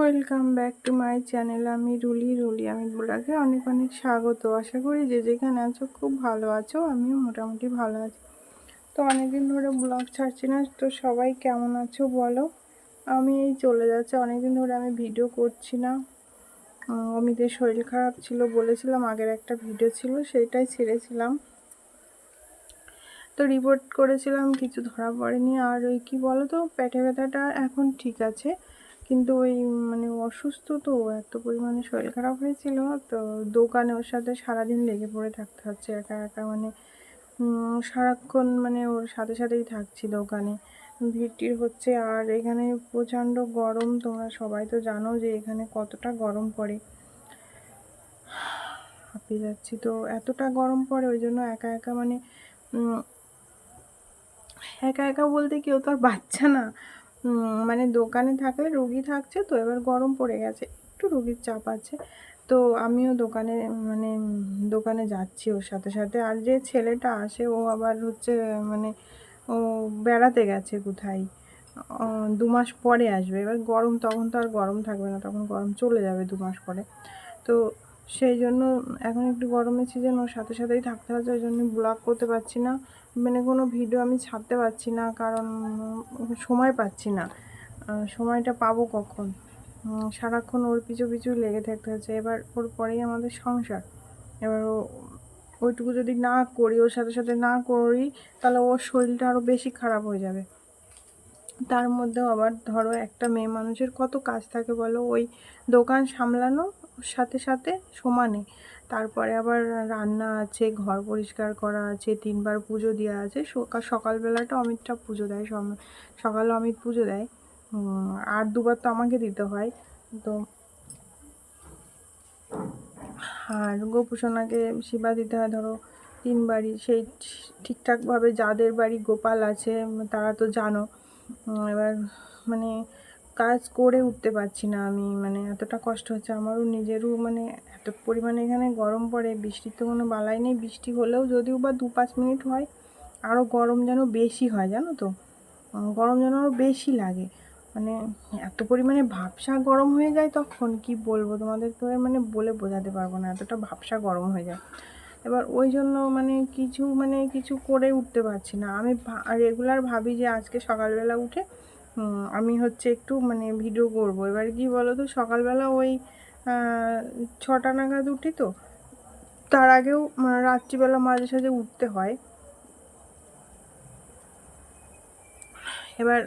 Welcome back to my channel আমি Rulli Ruli, আমি ব্লগে অনেক অনেক স্বাগত। আশা করি যে যেখানে আছো খুব ভালো আছো, আমিও মোটামুটি ভালো আছি। তো অনেকদিন ধরে ব্লগ ছাড়ছি না, তো সবাই কেমন আছো বলো? আমি এই চলে যাচ্ছে, অনেকদিন ধরে আমি ভিডিও করছি না। অমিতের শরীর খারাপ ছিল বলেছিলাম, আগের একটা ভিডিও ছিল সেইটাই ছেড়েছিলাম। তো রিপোর্ট করেছিলাম, কিছু ধরা পড়েনি। আর ওই কী বলো তো পেটে ব্যথাটা এখন ঠিক আছে। কিন্তু ওই মানে অসুস্থ তো, এত পরিমাণে শরীর খারাপ হয়েছিল, তো দোকানে ওর সাথে সারাদিন লেগে পড়ে থাকতে হচ্ছে, একা একা মানে সারাক্ষণ মানে ওর সাথে সাথেই থাকছি দোকানে। ভিড় হচ্ছে, আর এখানে প্রচণ্ড গরম, তোমরা সবাই তো জানো যে এখানে কতটা গরম পড়ে। হাঁপিয়ে যাচ্ছি, তো এতটা গরম পড়ে, ওই জন্য একা একা মানে একা একা বলতে কেউ তো আর বাচ্চা না। মানে দোকানে থাকলে রুগী থাকছে তো, এবার গরম পড়ে গেছে, একটু রুগীর চাপ আছে। তো আমিও দোকানে মানে দোকানে যাচ্ছি ওর সাথে সাথে। আর যে ছেলেটা আসে, ও আবার হচ্ছে মানে ও বেড়াতে গেছে কোথায় দু মাস পরে আসবে। এবার গরম, তখন তো আর গরম থাকবে না, তখন গরম চলে যাবে দু মাস পরে। তো সেই জন্য এখন একটু গরমের সিজন ওর সাথে সাথেই থাকতে হচ্ছে ওই জন্য ব্লগ করতে পারছি না। মানে কোনো ভিডিও আমি ছাড়তে পারছি না, কারণ সময় পাচ্ছি না। সময়টা পাবো কখন? সারাক্ষণ ওর পিছু পিছু লেগে থাকতে হচ্ছে। এবার ওর পরেই আমাদের সংসার। এবার ও ওইটুকু যদি না করি, ওর সাথে সাথে না করি, তাহলে ওর শরীরটা আরও বেশি খারাপ হয়ে যাবে। তার মধ্যেও আবার ধরো একটা মেয়ে মানুষের কত কাজ থাকে বলো? ওই দোকান সামলানো সাথে সাথে সমানে। তারপরে আবার রান্না আছে, ঘর পরিষ্কার করা আছে, তিনবার পুজো দেওয়া আছে। সকাল সকালবেলাটা অমিতটা পুজো দেয় সকালে অমিত পুজো দেয়। আর দুবার তো আমাকে দিতে হয়। তো আর গোপুসোনাকে সেবা দিতে হয়, ধরো তিনবারই। সেই ঠিকঠাকভাবে যাদের বাড়ি গোপাল আছে, তারা তো জানো। এবার মানে কাজ করে উঠতে পারছি না আমি মানে এতটা কষ্ট হচ্ছে। আমারও নিজেরও মানে এত পরিমাণে এখানে গরম পড়ে, বৃষ্টির তো কোনো বালাই নেই। বৃষ্টি হলেও যদিও বা দু পাঁচ মিনিট হয় আরও গরম যেন বেশি হয়, জানো তো? গরম যেন আরও বেশি লাগে। মানে এত পরিমাণে ভাবসা গরম হয়ে যায় তখন, কি বলব? তোমাদের তো মানে বলে বোঝাতে পারব না, এতটা ভাবসা গরম হয়ে যায়। এবার ওই জন্য মানে কিছু মানে কিছু করে উঠতে পারছি না। আমি রেগুলার ভাবি যে আজকে সকালবেলা উঠে আমি হচ্ছে একটু মানে ভিডিও করব। এবার কি বলো তো সকালবেলা ওই ছটা নাগাদ উঠি তো তার আগেও আহ, রাত্রিবেলা মাঝে সাঝে উঠতে হয়। এবার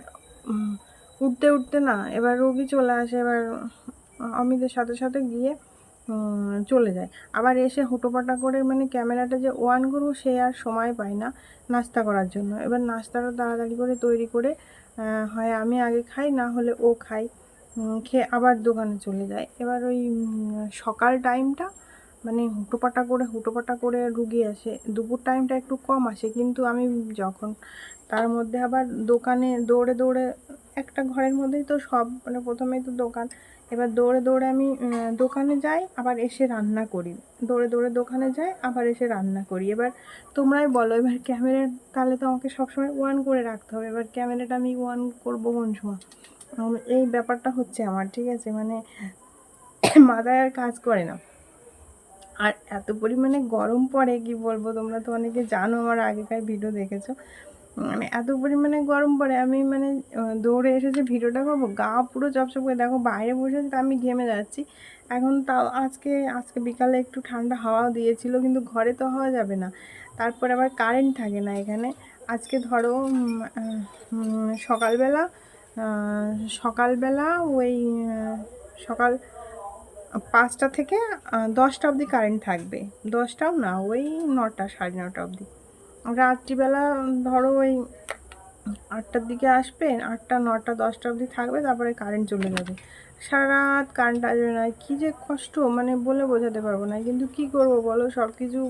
উঠতে উঠতে না এবার রোগী চলে আসে এবার অমিতের সাথে সাথে গিয়ে চলে যায়। আবার এসে হুটোপাটা করে মানে ক্যামেরাটা যে ওয়ান করব সে আর সময় পায় না নাস্তা করার জন্য। এবার নাস্তাটা তাড়াতাড়ি করে তৈরি করে হয় আমি আগে খাই, না হলে ও খাই খেয়ে আবার দোকানে চলে যায়। এবার ওই সকাল টাইমটা মানে হুটোপাটা করে হুটোপাটা করে রুগী আসে। দুপুর টাইমটা একটু কম আসে, কিন্তু আমি যখন তার মধ্যে আবার দোকানে দৌড়ে দৌড়ে, একটা ঘরের মধ্যেই তো সব মানে প্রথমেই তো দোকান। এবার দৌড়ে দৌড়ে আমি দোকানে যাই, আবার এসে রান্না করি। দৌড়ে দৌড়ে দোকানে যাই, আবার এসে রান্না করি। এবার তোমরাই বলো, এবার ক্যামেরা তাহলে তো আমাকে সবসময় ওয়ান করে রাখতে হবে। এবার ক্যামেরাটা আমি ওয়ান করব কোন সময়? এই ব্যাপারটা হচ্ছে আমার, ঠিক আছে? মানে মাথায় আর কাজ করে না। আর এত পরিমাণে গরম পড়ে, কি বলব? তোমরা তো অনেকে জানো, আমার আগেকার ভিডিও দেখেছ। মানে এত পরিমাণে গরম পড়ে, আমি মানে দৌড়ে এসেছি, ভিডিওটা করব, গা পুরো চপচপ করে, দেখো বাইরে বসে আছি আমি ঘেমে যাচ্ছি। এখন তাও আজকে আজকে বিকালে একটু ঠান্ডা হাওয়াও দিয়েছিল, কিন্তু ঘরে তো হওয়া যাবে না। তারপর আবার কারেন্ট থাকে না এখানে। আজকে ধরো সকালবেলা সকালবেলা ওই সকাল পাঁচটা থেকে দশটা অবধি কারেন্ট থাকবে। দশটাও না, ওই নটা, সাড়ে নটা অবধি। রাত্রিবেলা, ধরো ওই আটটার দিকে আসবে, আটটা, নটা, দশটা অবধি থাকবে, তারপরে কারেন্ট চলে যাবে। সারা রাত কারেন্ট আসবে না, কী যে কষ্ট মানে বলে বোঝাতে পারব না। কিন্তু কি করব বলো সব কিছু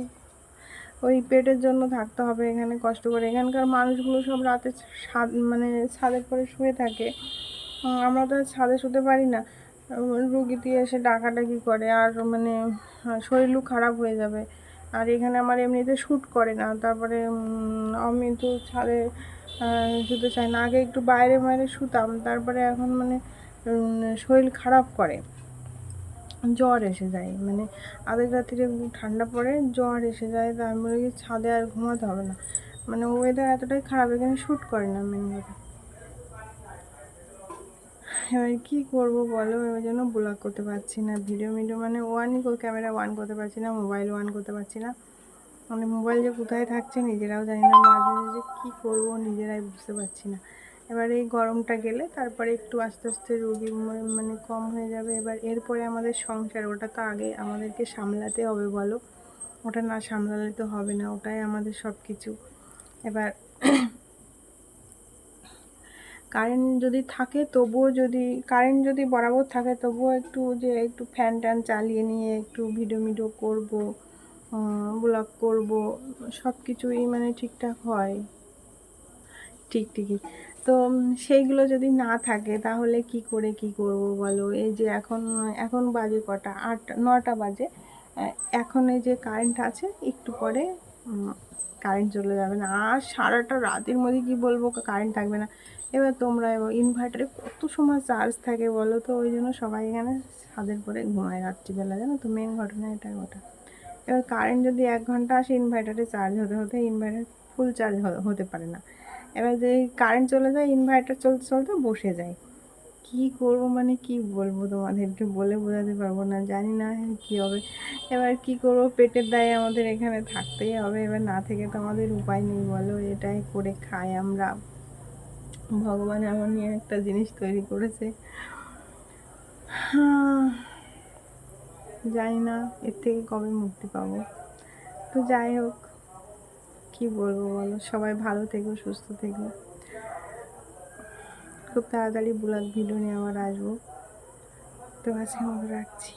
ওই পেটের জন্য থাকতে হবে, এখানে কষ্ট করে। এখানকার মানুষগুলো সব রাতে ছাদ মানে ছাদের পরে শুয়ে থাকে। আমরা তো ছাদে শুতে পারি না। উম, রুগী দিয়ে এসে ডাকাডাকি করে আর মানে শরীরও খারাপ হয়ে যাবে। আর এখানে আমার এমনিতে শ্যুট করে না তারপরে আমি তো ছাদে শুতে চাই না। আগে একটু বাইরে বাইরে শুতাম তারপরে এখন মানে শরীর খারাপ করে। জ্বর এসে যায় মানে আধেক রাত্রিরে ঠান্ডা পড়ে জ্বর এসে যায় তা আমি ছাদে আর ঘুমাতে হবে না। মানে ওয়েদার এতটাই খারাপ এখানে শ্যুট করে না মেন কথা। এবার কী করব বলো? ওই জন্য ব্লগ করতে পারছি না। ভিডিও ভিডিও মানে ওয়ানই ক্যামেরা ওয়ান করতে পারছি না মোবাইল ওয়ান করতে পারছি না। মানে মোবাইল যে কোথায় থাকছে নিজেরাও জানি না, মাঝে মাঝে কী করব নিজেরাই বুঝতে পারছি না। এবার এই গরমটা গেলে তারপরে একটু আস্তে আস্তে রোগী মানে কম হয়ে যাবে। এবার এরপরে আমাদের সংসার, ওটা তো আগে আমাদেরকে সামলাতে হবে বলো। ওটা না সামলালে তো হবে না, ওটাই আমাদের সব কিছু এবার কারেন্ট যদি থাকে, তবুও যদি কারেন্ট যদি বরাবর থাকে, তবুও একটু যে একটু ফ্যান ট্যান চালিয়ে নিয়ে একটু ভিডিও ভিডিও করব ব্লগ করব সব কিছুই মানে ঠিকঠাক হয়। ঠিক, ঠিকই। তো সেইগুলো যদি না থাকে, তাহলে কি করে কি করব বলো? এই যে এখন এখন বাজে কটা? আট, নটা বাজে। এখন এই যে কারেন্ট আছে, একটু পরে কারেন্ট চলে যাবে না। আর সারাটা রাতের মধ্যে কি বলব কারেন্ট থাকবে না। এবার তোমরা এবার ইনভার্টারে কত সময় চার্জ থাকে বলো তো? ওই জন্য সবাই এখানে ছাদের পরে ঘুমায় রাত্রিবেলা, জানো তো? মেন ঘটনা এটা ওটা এবার কারেন্ট যদি এক ঘণ্টা আসে ইনভার্টারে চার্জ হতে হতে ইনভার্টার ফুল চার্জ হতে পারে না। এবার যে কারেন্ট চলে যায় ইনভার্টার চলতে চলতে বসে যায়। কি করব? মানে কি বলব তোমাদেরকে? বলে বোঝাতে পারব না জানি না কি হবে। এবার কি করব? পেটের দায়ে আমাদের এখানে থাকতেই হবে। এবার না থেকে তো আমাদের উপায় নেই বলো। এটাই করে খাই আমরা। ভগবান এমন একটা জিনিস তৈরি করেছে। হ্যাঁ, জানি না এর থেকে কবে মুক্তি পাবো। তো যাই হোক কি বলব বলো? সবাই ভালো থেকো সুস্থ থেকো। খুব তাড়াতাড়ি ব্লগ ভিডিও নিয়ে আবার আসব। তো আজকে মতো রাখছি।